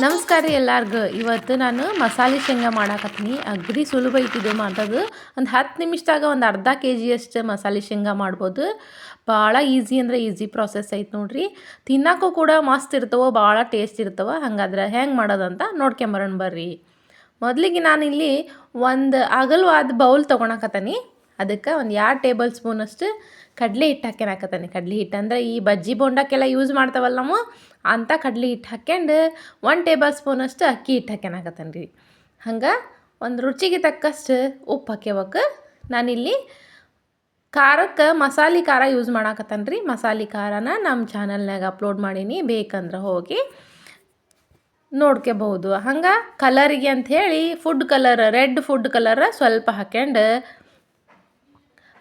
ನಮಸ್ಕಾರ ರೀ ಎಲ್ಲಾರ್ಗು. ಇವತ್ತು ನಾನು ಮಸಾಲೆ ಶೇಂಗಾ ಮಾಡಾಕತ್ತೀನಿ. ಅಗ್ರಿ ಸುಲಭ ಐತಿದು ಮಾಡೋದು ಒಂದು ಹತ್ತು ನಿಮಿಷದಾಗ ಒಂದು ಅರ್ಧ ಕೆ ಜಿಯಷ್ಟು ಮಸಾಲೆ ಶೇಂಗಾ ಮಾಡ್ಬೋದು. ಭಾಳ ಈಸಿ ಅಂದರೆ ಈಸಿ ಪ್ರಾಸೆಸ್ ಐತೆ ನೋಡ್ರಿ. ತಿನ್ನೋಕ್ಕೂ ಕೂಡ ಮಸ್ತ್ ಇರ್ತವೆ, ಭಾಳ ಟೇಸ್ಟ್ ಇರ್ತವೆ, ಹಂಗಾದ್ರೆ ಹೆಂಗೆ ಮಾಡೋದಂತ ನೋಡ್ಕೊಂಬರೋಣ ಬರ್ರಿ. ಮೊದಲಿಗೆ ನಾನಿಲ್ಲಿ ಒಂದು ಅಗಲವಾದ ಬೌಲ್ ತೊಗೊಳಕತ್ತೀನಿ ಅದಕ್ಕೆ ಒಂದು ಎರಡು ಟೇಬಲ್ ಸ್ಪೂನಷ್ಟು ಕಡಲೆ ಹಿಟ್ಟು ಹಾಕ್ಯನಾಕತ್ತಾನೆ ಕಡಲೆ ಹಿಟ್ಟು ಅಂದರೆ ಈ ಬಜ್ಜಿ ಬೋಂಡಕ್ಕೆಲ್ಲ ಯೂಸ್ ಮಾಡ್ತಾವಲ್ಲ ನಾವು ಅಂಥ ಕಡಲೆ ಹಿಟ್ಟು ಹಾಕ್ಯಂಡು ಒಂದು ಟೇಬಲ್ ಸ್ಪೂನಷ್ಟು ಅಕ್ಕಿ ಹಿಟ್ಟು ಹಾಕ್ಯನಾಕತ್ತಾನೆ ರೀ. ಹಂಗೆ ಒಂದು ರುಚಿಗೆ ತಕ್ಕಷ್ಟು ಉಪ್ಪು ಹಾಕ್ಯಬೇಕು ನಾನಿಲ್ಲಿ ಖಾರಕ್ಕೆ ಮಸಾಲೆ ಖಾರ ಯೂಸ್ ಮಾಡಾಕತ್ತಾನೆ ರೀ. ಮಸಾಲೆ ಖಾರನ ನಮ್ಮ ಚಾನಲ್ನಾಗ ಅಪ್ಲೋಡ್ ಮಾಡೀನಿ, ಬೇಕಂದ್ರೆ ಹೋಗಿ ನೋಡ್ಕೋಬಹುದು ಹಂಗೆ ಕಲರಿಗೆ ಅಂಥೇಳಿ food colour red food colour ಸ್ವಲ್ಪ ಹಾಕ್ಯಂಡು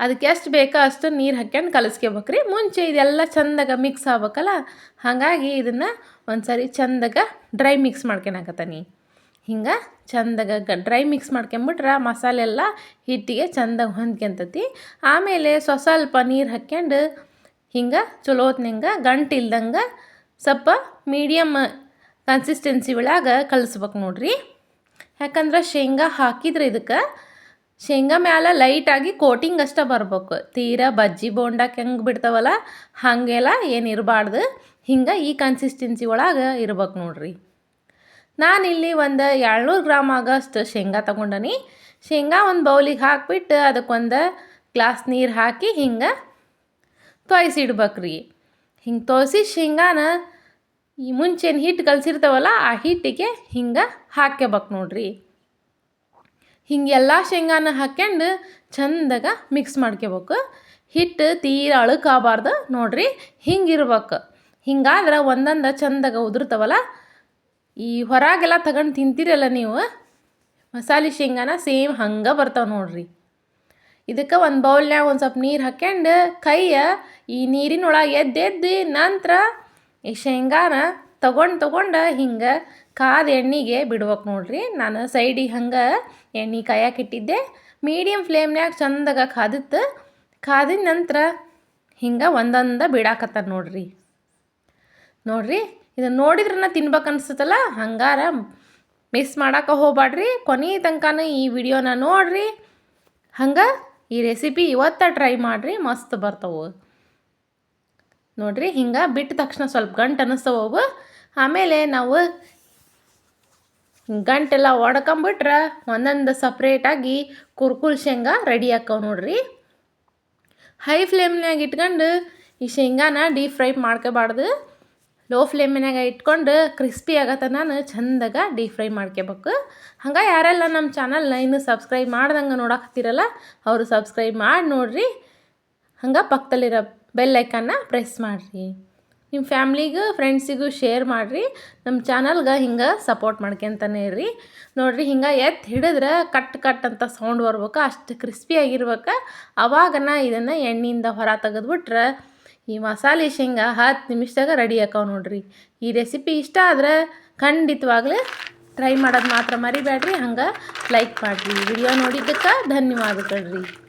ಅದಕ್ಕೆ ಎಷ್ಟು ಬೇಕೋ ಅಷ್ಟು ನೀರು ಹಾಕ್ಯಂಡು ಕಲಸ್ಕೋಬೇಕ್ರಿ. ಮುಂಚೆ ಇದೆಲ್ಲ ಚಂದಾಗ ಮಿಕ್ಸ್ ಆಗ್ಬೇಕಲ್ಲ, ಹಾಗಾಗಿ ಇದನ್ನು ಒಂದು ಸರಿ ಚಂದಾಗ ಡ್ರೈ ಮಿಕ್ಸ್ ಮಾಡ್ಕೊಳಕತ್ತಾನಿ ಹಿಂಗೆ ಚಂದಾಗ ಡ್ರೈ ಮಿಕ್ಸ್ ಮಾಡ್ಕೊಂಬಿಟ್ರೆ ಮಸಾಲೆ ಎಲ್ಲ ಹಿಟ್ಟಿಗೆ ಚಂದಾಗಿ ಹೊಂದ್ಕೊಂತತಿ. ಆಮೇಲೆ ಸ್ವ ಸ್ವಲ್ಪ ನೀರು ಹಾಕ್ಯಂಡು ಹಿಂಗೆ ಚಲೋ ಹೊತ್ನಂಗೆ ಗಂಟು ಇಲ್ದಂಗೆ ಸ್ವಲ್ಪ ಮೀಡಿಯಮ್ ಕನ್ಸಿಸ್ಟೆನ್ಸಿ ಒಳಗೆ ಕಲಿಸ್ಬೇಕು ನೋಡ್ರಿ. ಯಾಕಂದ್ರೆ ಶೇಂಗಾ ಹಾಕಿದ್ರೆ ಇದಕ್ಕೆ ಶೇಂಗಾ ಮ್ಯಾಲ ಲೈಟಾಗಿ ಕೋಟಿಂಗ್ ಅಷ್ಟೇ ಬರ್ಬೇಕು. ತೀರಾ ಬಜ್ಜಿ ಬೋಂಡಕ್ಕೆ ಹೆಂಗೆ ಬಿಡ್ತಾವಲ್ಲ, ಹಾಗೆಲ್ಲ ಏನು ಇರಬಾರ್ದು. ಹಿಂಗೆ ಈ ಕನ್ಸಿಸ್ಟೆನ್ಸಿ ಒಳಗೆ ಇರ್ಬೇಕು ನೋಡ್ರಿ. ನಾನಿಲ್ಲಿ ಒಂದು ಏಳ್ನೂರು ಗ್ರಾಮ್ ಆಗಷ್ಟು ಶೇಂಗಾ ತಗೊಂಡನಿ. ಶೇಂಗಾ ಒಂದು ಬೌಲಿಗೆ ಹಾಕ್ಬಿಟ್ಟು ಅದಕ್ಕೊಂದು ಗ್ಲಾಸ್ ನೀರು ಹಾಕಿ ಹಿಂಗೆ ತೊಯ್ಸಿಡ್ಬೇಕ್ರಿ. ಹಿಂಗೆ ತೋಯಿಸಿ ಶೇಂಗಾನ ಈ ಮುಂಚೆನ ಹಿಟ್ಟು ಕಲಸಿರ್ತಾವಲ್ಲ, ಆ ಹಿಟ್ಟಿಗೆ ಹಿಂಗೆ ಹಾಕ್ಕೋಬೇಕು ನೋಡ್ರಿ. ಹಿಂಗೆ ಎಲ್ಲ ಶೇಂಗಾನ ಹಾಕ್ಯಂಡು ಚಂದಾಗ ಮಿಕ್ಸ್ ಮಾಡ್ಕೋಬೇಕು ಹಿಟ್ಟು, ತೀರ ಅಳುಕಾಗಬಾರ್ದು ನೋಡ್ರಿ, ಹಿಂಗಿರ್ಬೇಕು. ಹಿಂಗಾದ್ರೆ ಒಂದೊಂದು ಚಂದಾಗ ಉದುರ್ತವಲ್ಲ, ಈ ಹೊರಗೆಲ್ಲ ತಗೊಂಡು ತಿಂತೀರಲ್ಲ ನೀವು, ಮಸಾಲೆ ಶೇಂಗಾನ ಸೇಮ್ ಹಂಗೆ ಬರ್ತಾವೆ ನೋಡ್ರಿ. ಇದಕ್ಕೆ ಒಂದು ಬೌಲ್ನ್ಯಾಗ ಒಂದು ಸ್ವಲ್ಪ ನೀರು ಹಾಕ್ಯಂಡು ಕೈಯ ಈ ನೀರಿನೊಳಗೆ ಎದ್ದು ಎದ್ದು ನಂತರ ಈ ಶೇಂಗಾನ ತಗೊಂಡು ತೊಗೊಂಡು ಹಿಂಗೆ ಕಾದ ಎಣ್ಣೆಗೆ ಬಿಡ್ಬೇಕು ನೋಡ್ರಿ. ನಾನು ಸೈಡಿಗೆ ಹಂಗೆ ಎಣ್ಣೆ ಕಾಯಕ್ಕೆ ಇಟ್ಟಿದ್ದೆ. ಮೀಡಿಯಮ್ ಫ್ಲೇಮ್ನ್ಯಾಗ ಚಂದಾಗ ಕಾದಿತ್ತು. ಕಾದಿದ ನಂತರ ಹಿಂಗೆ ಒಂದೊಂದು ಬಿಡಾಕತ್ತಾರ ನೋಡ್ರಿ. ನೋಡ್ರಿ ಇದನ್ನು ನೋಡಿದ್ರನ್ನ ತಿನ್ಬೇಕು ಅನಿಸುತ್ತಲ್ಲ? ಹಂಗಾರ ಮಿಸ್ ಮಾಡೋಕೆ ಹೋಗ್ಬೇಡ್ರಿ ಕೊನೆ ತನಕನೂ ಈ ವಿಡಿಯೋನ ನೋಡ್ರಿ. ಹಂಗೆ ಈ ರೆಸಿಪಿ ಇವತ್ತ ಟ್ರೈ ಮಾಡಿರಿ. ಮಸ್ತ್ ಬರ್ತವೆ. ನೋಡ್ರಿ, ಹಿಂಗೆ ಬಿಟ್ಟ ತಕ್ಷಣ ಸ್ವಲ್ಪ ಗಂಟು ಅನ್ನಿಸ್ತವು ಆಮೇಲೆ ನಾವು ಗಂಟೆಲ್ಲ ಒಡ್ಕೊಂಬಿಟ್ರೆ ಒಂದೊಂದು ಸಪ್ರೇಟಾಗಿ ಕುರ್ಕುಲ್ ಶೇಂಗಾ ರೆಡಿ ಆಕ್ಕವು ನೋಡ್ರಿ. ಹೈ ಫ್ಲೇಮ್ನಾಗ ಇಟ್ಕೊಂಡು ಈ ಶೇಂಗಾನ ಡೀಪ್ ಫ್ರೈ ಮಾಡ್ಕೋಬಾರ್ದು. ಲೋ ಫ್ಲೇಮಿನಾಗ ಇಟ್ಕೊಂಡು ಕ್ರಿಸ್ಪಿ ಆಗತ್ತ ನಾನು, ಚಂದಾಗ ಡೀಪ್ ಫ್ರೈ ಮಾಡ್ಕೋಬೇಕು. ಹಂಗೆ ಯಾರೆಲ್ಲ ನಮ್ಮ ಚಾನಲ್ನ ಇನ್ನೂ ಸಬ್ಸ್ಕ್ರೈಬ್ ಮಾಡ್ದಂಗೆ ನೋಡಕತ್ತೀರಲ್ಲ, ಅವರು ಸಬ್ಸ್ಕ್ರೈಬ್ ಮಾಡಿ ನೋಡಿರಿ. ಹಂಗೆ ಪಕ್ಕದಲ್ಲಿರೋ ಬೆಲ್ ಐಕನ್ನ ಪ್ರೆಸ್ ಮಾಡಿರಿ. ನಿಮ್ಮ ಫ್ಯಾಮ್ಲಿಗೂ, ಫ್ರೆಂಡ್ಸಿಗೂ ಶೇರ್ ಮಾಡಿರಿ. ನಮ್ಮ ಚಾನಲ್ಗೆ ಹಿಂಗೆ ಸಪೋರ್ಟ್ ಮಾಡ್ಕೊಂತಾನೆ ಇರ್ರಿ. ನೋಡಿರಿ, ಹಿಂಗೆ ಎತ್ತಿ ಹಿಡಿದ್ರೆ ಕಟ್ ಕಟ್ ಅಂತ ಸೌಂಡ್ ಬರ್ಬೇಕು, ಅಷ್ಟು ಕ್ರಿಸ್ಪಿಯಾಗಿರ್ಬೇಕು ಅವಾಗನ ಇದನ್ನು ಎಣ್ಣೆಯಿಂದ ಹೊರ ತೆಗೆದ್ಬಿಟ್ರೆ ಈ ಮಸಾಲೆ ಶೇಂಗಾ ಹತ್ತು ನಿಮಿಷದಾಗ ರೆಡಿ ಆಕಾವ ನೋಡ್ರಿ. ಈ ರೆಸಿಪಿ ಇಷ್ಟ ಆದರೆ ಖಂಡಿತವಾಗ್ಲೂ ಟ್ರೈ ಮಾಡೋದು ಮಾತ್ರ ಮರಿಬೇಡ್ರಿ ಹಂಗೆ ಲೈಕ್ ಮಾಡಿರಿ. ವಿಡಿಯೋ ನೋಡಿದ್ದಕ್ಕೆ ಧನ್ಯವಾದಗಳು ರೀ.